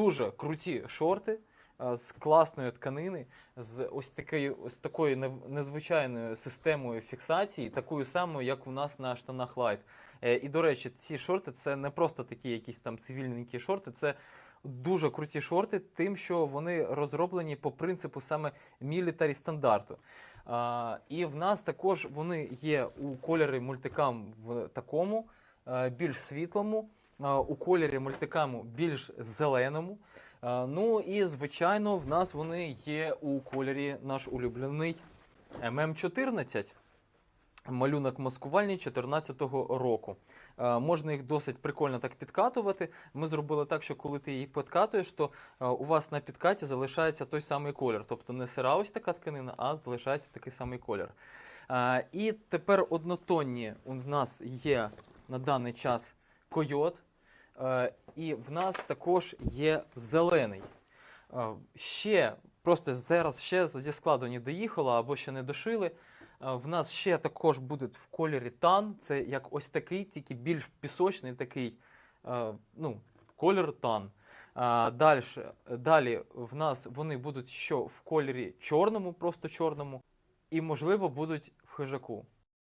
Дуже круті шорти е, з класної тканини, з ось такою, ось такою незвичайною системою фіксації, такою самою, як у нас на штанах Light. Е, І, до речі, ці шорти це не просто такі якісь там цивільненькі шорти, це дуже круті шорти, тим, що вони розроблені по принципу саме мілітарі стандарту. І в нас також вони є у кольорі мультикам в такому, е, більш світлому, у кольорі мультикаму більш зеленому. Ну і звичайно, в нас вони є у кольорі наш улюблений ММ14. Малюнок маскувальний 14-го року. Можна їх досить прикольно так підкатувати. Ми зробили так, що коли ти їх підкатуєш, то у вас на підкаті залишається той самий колір. Тобто не сира ось така тканина, а залишається такий самий колір. І тепер однотонні у нас є на даний час койот, і в нас також є зелений. Е, Ще просто зараз ще зі складу не доїхало або ще не дошили. Е, В нас ще також буде в кольорі тан. Це як ось такий, тільки більш пісочний такий е, ну, колір тан. Далі, далі в нас вони будуть що в кольорі чорному, просто чорному, і, можливо, будуть в хижаку.